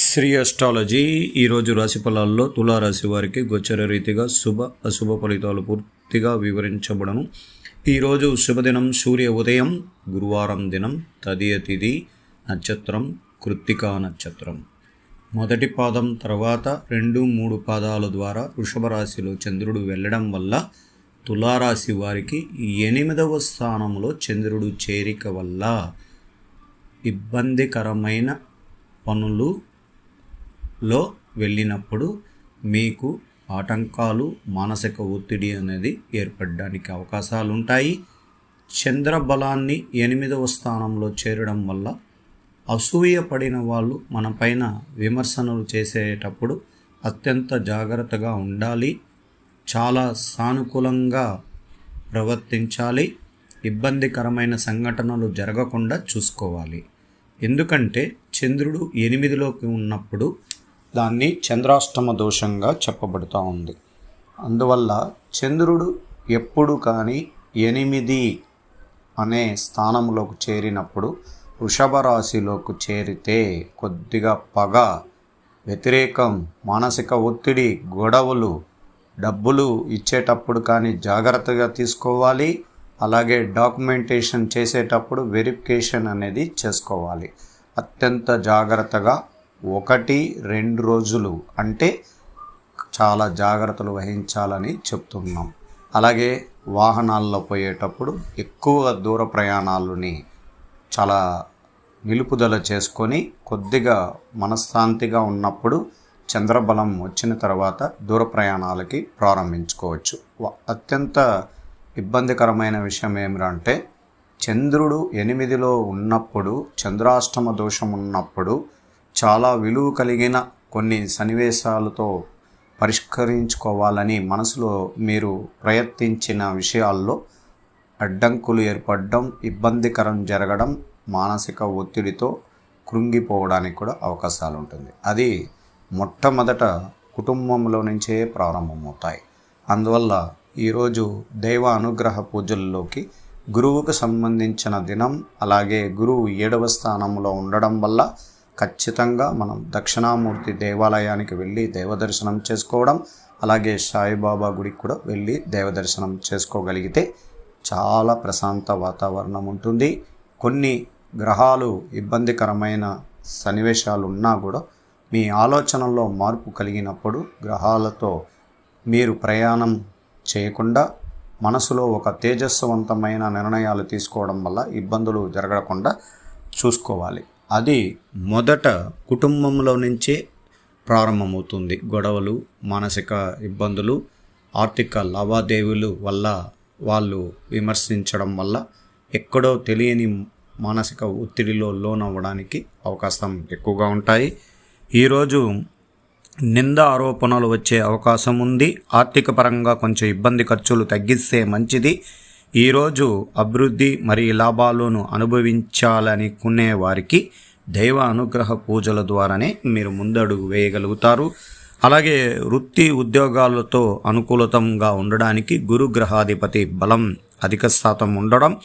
Shri astrology ఈరోజు రాశి ఫలాల్లో తులారాశి వారికి గోచర రీతిగా శుభ అశుభ ఫలితాలు పూర్తిగా వివరించబడను. ఈరోజు శుభదినం సూర్య ఉదయం గురువారం దినం తదియ తిథి నక్షత్రం కృత్తికా నక్షత్రం. మొదటి పాదం తర్వాత రెండు మూడు పాదాల ద్వారా వృషభ రాశిలో చంద్రుడు వెళ్ళడం వల్ల తులారాశి వారికి ఎనిమిదవ స్థానంలో చంద్రుడు చేరిక వల్ల ఇబ్బందికరమైన పనులు లో వెళ్ళినప్పుడు మీకు ఆటంకాలు మానసిక ఒత్తిడి అనేది ఏర్పడడానికి అవకాశాలు ఉంటాయి చంద్రబలాన్ని ఎనిమిదవ స్థానంలో చేరడం వల్ల అసూయ పడిన వాళ్ళు మన పైన విమర్శనలు చేసేటప్పుడు అత్యంత జాగ్రత్తగా ఉండాలి. చాలా సానుకూలంగా ప్రవర్తించాలి. ఇబ్బందికరమైన సంఘటనలు జరగకుండా చూసుకోవాలి. ఎందుకంటే చంద్రుడు ఎనిమిదిలోకి ఉన్నప్పుడు దాన్ని చంద్రాష్టమ దోషంగా చెప్పబడుతూ ఉంది. అందువల్ల చంద్రుడు ఎప్పుడు కానీ ఎనిమిది అనే స్థానంలోకి చేరినప్పుడు వృషభ రాశిలోకి చేరితే కొద్దిగా పగ వ్యతిరేకం మానసిక ఒత్తిడి గొడవలు డబ్బులు ఇచ్చేటప్పుడు కానీ జాగ్రత్తగా తీసుకోవాలి. అలాగే డాక్యుమెంటేషన్ చేసేటప్పుడు వెరిఫికేషన్ అనేది చేసుకోవాలి. అత్యంత జాగ్రత్తగా ఒకటి రెండు రోజులు అంటే చాలా జాగ్రత్తలు వహించాలని చెప్తున్నాం. అలాగే వాహనాల్లో పోయేటప్పుడు ఎక్కువ దూర ప్రయాణాలని చాలా నిలుపుదల చేసుకొని కొద్దిగా మనశ్శాంతిగా ఉన్నప్పుడు చంద్రబలం వచ్చిన తర్వాత దూర ప్రయాణాలకి ప్రారంభించుకోవచ్చు. అత్యంత ఇబ్బందికరమైన విషయం ఏమిటంటే చంద్రుడు ఎనిమిదిలో ఉన్నప్పుడు చంద్రాష్టమ దోషం ఉన్నప్పుడు చాలా విలువ కలిగిన కొన్ని సన్నివేశాలతో పరిష్కరించుకోవాలని మనసులో మీరు ప్రయత్నించిన విషయాల్లో అడ్డంకులు ఏర్పడడం ఇబ్బందికరం జరగడం మానసిక ఒత్తిడితో కృంగిపోవడానికి కూడా అవకాశాలు ఉంటుంది అది మొట్టమొదట కుటుంబంలో నుంచే ప్రారంభమవుతాయి. అందువల్ల ఈరోజు దైవ అనుగ్రహ పూజల్లోకి గురువుకు సంబంధించిన దినం అలాగే గురువు ఏడవ స్థానంలో ఉండడం వల్ల ఖచ్చితంగా మనం దక్షిణామూర్తి దేవాలయానికి వెళ్ళి దేవదర్శనం చేసుకోవడం అలాగే సాయిబాబా గుడికి కూడా వెళ్ళి దేవదర్శనం చేసుకోగలిగితే చాలా ప్రశాంత వాతావరణం ఉంటుంది. కొన్ని గ్రహాలు ఇబ్బందికరమైన సన్నివేశాలు ఉన్నా కూడా మీ ఆలోచనల్లో మార్పు కలిగినప్పుడు గ్రహాలతో మీరు ప్రయాణం చేయకుండా మనసులో ఒక తేజస్వంతమైన నిర్ణయాలు తీసుకోవడం వల్ల ఇబ్బందులు జరగకుండా చూసుకోవాలి. అది మొదట కుటుంబంలో నుంచే ప్రారంభమవుతుంది. గొడవలు మానసిక ఇబ్బందులు ఆర్థిక లావాదేవీలు వల్ల వాళ్ళు విమర్శించడం వల్ల ఎక్కడో తెలియని మానసిక ఒత్తిడిలో లోనవ్వడానికి అవకాశం ఎక్కువగా ఉంటాయి. ఈరోజు నింద ఆరోపణలు వచ్చే అవకాశం ఉంది. ఆర్థిక పరంగా కొంచెం ఇబ్బంది ఖర్చులు తగ్గిస్తే మంచిది. ఈరోజు అభివృద్ధి మరియు లాభాలను అనుభవించాలనుకునే వారికి దైవ అనుగ్రహ పూజల ద్వారానే మీరు ముందడుగు వేయగలుగుతారు. అలాగే వృత్తి ఉద్యోగాలతో అనుకూలతంగా ఉండడానికి గురుగ్రహాధిపతి బలం అధిక శాతం ఉండడం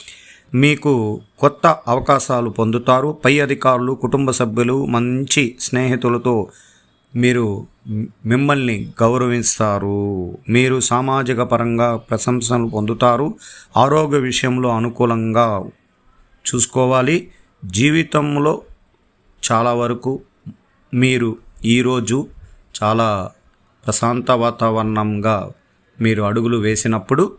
మీకు కొత్త అవకాశాలు పొందుతారు. పై అధికారులు కుటుంబ సభ్యులు మంచి స్నేహితులతో మీరు మిమ్మల్ని గౌరవిస్తారు. మీరు సామాజిక పరంగా ప్రశంసలు పొందుతారు. ఆరోగ్య విషయంలో అనుకూలంగా చూసుకోవాలి. జీవితంలో చాలా వరకు మీరు ఈరోజు చాలా ప్రశాంత వాతావరణంగా మీరు అడుగులు వేసినప్పుడు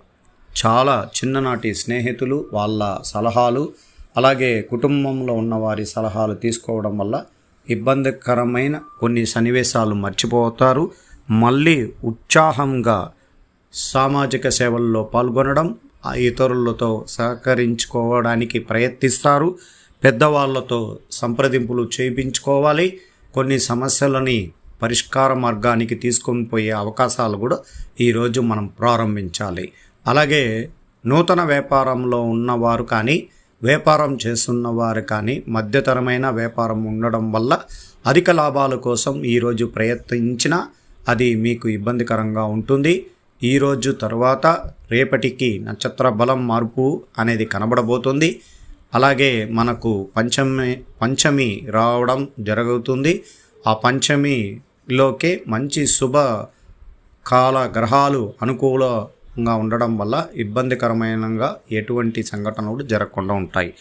చాలా చిన్ననాటి స్నేహితులు వాళ్ళ సలహాలు అలాగే కుటుంబంలో ఉన్న వారి సలహాలు తీసుకోవడం వల్ల ఇబ్బందికరమైన కొన్ని సన్నివేశాలు మర్చిపోతారు. మళ్ళీ ఉత్సాహంగా సామాజిక సేవల్లో పాల్గొనడం ఆ ఇతరులతో సహకరించుకోవడానికి ప్రయత్నిస్తారు. పెద్దవాళ్ళతో సంప్రదింపులు చేయించుకోవాలి. కొన్ని సమస్యలని పరిష్కార మార్గానికి తీసుకొని పోయే అవకాశాలు కూడా ఈరోజు మనం ప్రారంభించాలి. అలాగే నూతన వ్యాపారంలో ఉన్నవారు కానీ వ్యాపారం చేస్తున్న వారు కానీ మధ్యతరమైన వ్యాపారం ఉండడం వల్ల అధిక లాభాల కోసం ఈరోజు ప్రయత్నించినా అది మీకు ఇబ్బందికరంగా ఉంటుంది. ఈరోజు తర్వాత రేపటికి నక్షత్ర బలం మార్పు అనేది కనబడబోతుంది. అలాగే మనకు పంచమి పంచమి రావడం జరుగుతుంది. ఆ పంచమిలోకే మంచి శుభ కాల గ్రహాలు అనుకూల గా ఉండడం వల్ల ఇబ్బందికరమైనగా ఎటువంటి సంఘటనలు జరగకుండా ఉంటాయి.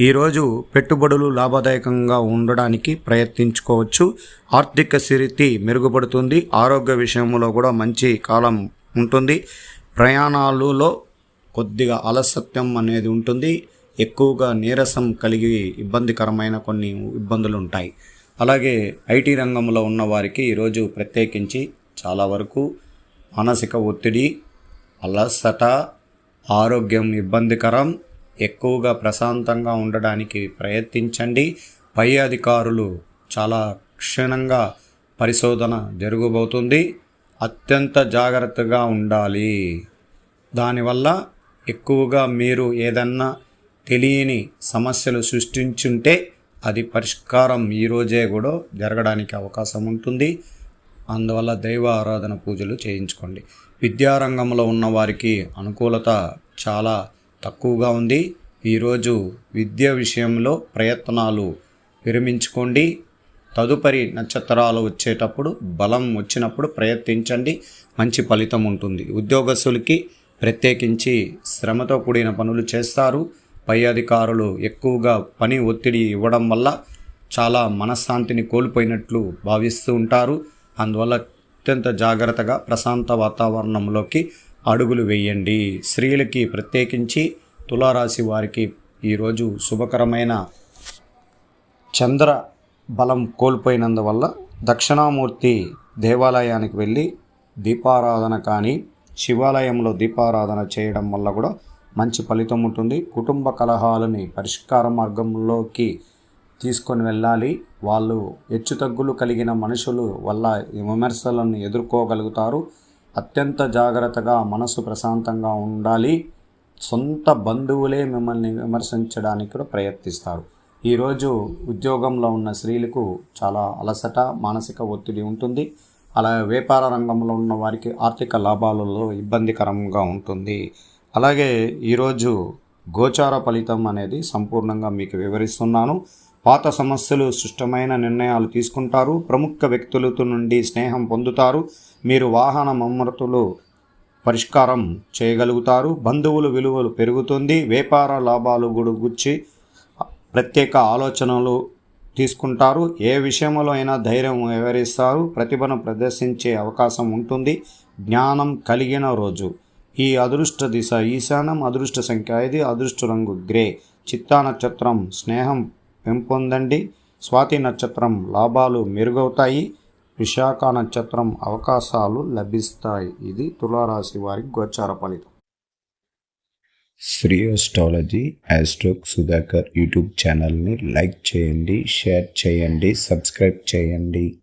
ఈరోజు పెట్టుబడులు లాభదాయకంగా ఉండడానికి ప్రయత్నించుకోవచ్చు. ఆర్థిక స్థితి మెరుగుపడుతుంది. ఆరోగ్య విషయంలో కూడా మంచి కాలం ఉంటుంది. ప్రయాణాలలో కొద్దిగా అలసత్యం అనేది ఉంటుంది. ఎక్కువగా నీరసం కలిగి ఇబ్బందికరమైన కొన్ని ఇబ్బందులు ఉంటాయి. అలాగే ఐటీ రంగంలో ఉన్న వారికి ఈరోజు ప్రత్యేకించి చాలా వరకు మానసిక ఒత్తిడి అలసట ఆరోగ్యం ఇబ్బందికరం ఎక్కువగా ప్రశాంతంగా ఉండడానికి ప్రయత్నించండి. పై అధికారులు చాలా క్షుణ్ణంగా పరిశోధన జరగబోతుంది. అత్యంత జాగ్రత్తగా ఉండాలి. దానివల్ల ఎక్కువగా మీరు ఏదన్నా తెలియని సమస్యలు సృష్టించుంటే అది పరిష్కారం ఈరోజే కూడా జరగడానికి అవకాశం ఉంటుంది. అందువల్ల దైవ ఆరాధన పూజలు చేయించుకోండి. విద్యారంగంలో ఉన్న వారికి అనుకూలత చాలా తక్కువగా ఉంది. ఈరోజు విద్య విషయంలో ప్రయత్నాలు విరమించుకోండి. తదుపరి నక్షత్రాలు వచ్చేటప్పుడు బలం వచ్చినప్పుడు ప్రయత్నించండి. మంచి ఫలితం ఉంటుంది. ఉద్యోగస్తులకి ప్రత్యేకించి శ్రమతో కూడిన పనులు చేస్తారు. పై అధికారులు ఎక్కువగా పని ఒత్తిడి ఇవ్వడం వల్ల చాలా మనశ్శాంతిని కోల్పోయినట్లు భావిస్తూ ఉంటారు. అందువల్ల అత్యంత జాగ్రత్తగా ప్రశాంత వాతావరణంలోకి అడుగులు వేయండి. స్త్రీలకి ప్రత్యేకించి తులారాశి వారికి ఈరోజు శుభకరమైన చంద్ర బలం కోల్పోయినందువల్ల దక్షిణామూర్తి దేవాలయానికి వెళ్ళి దీపారాధన కానీ శివాలయంలో దీపారాధన చేయడం వల్ల కూడా మంచి ఫలితం ఉంటుంది. కుటుంబ కలహాలని పరిష్కార మార్గంలోకి తీసుకొని వెళ్ళాలి. వాళ్ళు హెచ్చుతగ్గులు కలిగిన మనుషులు వల్ల ఈ విమర్శలను ఎదుర్కోగలుగుతారు. అత్యంత జాగ్రత్తగా మనసు ప్రశాంతంగా ఉండాలి. సొంత బంధువులే మిమ్మల్ని విమర్శించడానికి కూడా ప్రయత్నిస్తారు. ఈరోజు ఉద్యోగంలో ఉన్న స్త్రీలకు చాలా అలసట మానసిక ఒత్తిడి ఉంటుంది. అలాగే వ్యాపార రంగంలో ఉన్న వారికి ఆర్థిక లాభాలలో ఇబ్బందికరంగా ఉంటుంది. అలాగే ఈరోజు గోచార ఫలితం అనేది సంపూర్ణంగా మీకు వివరిస్తున్నాను. పాత సమస్యలు సుష్టమైన నిర్ణయాలు తీసుకుంటారు. ప్రముఖ వ్యక్తులతో నుండి స్నేహం పొందుతారు. మీరు వాహన మమ్మరతులు పరిష్కారం చేయగలుగుతారు. బంధువులు విలువలు పెరుగుతుంది. వ్యాపార లాభాలు కూడా ప్రత్యేక ఆలోచనలు తీసుకుంటారు. ఏ విషయంలో అయినా ధైర్యం వివరిస్తారు ప్రతిభను ప్రదర్శించే అవకాశం ఉంటుంది. జ్ఞానం కలిగిన రోజు. ఈ అదృష్ట దిశ ఈశానం అదృష్ట సంఖ్య ఐదు అదృష్ట రంగు గ్రే. చిత్తా నక్షత్రం స్నేహం పెంపొందండి. స్వాతి నక్షత్రం లాభాలు మెరుగవుతాయి. విశాఖ నక్షత్రం అవకాశాలు లభిస్తాయి. ఇది తులారాశి వారికి గోచార ఫలితం. శ్రీ అస్ట్రాలజీ యాస్ట్రోక్ సుధాకర్ యూట్యూబ్ ఛానల్ని లైక్ చేయండి షేర్ చేయండి సబ్స్క్రైబ్ చేయండి.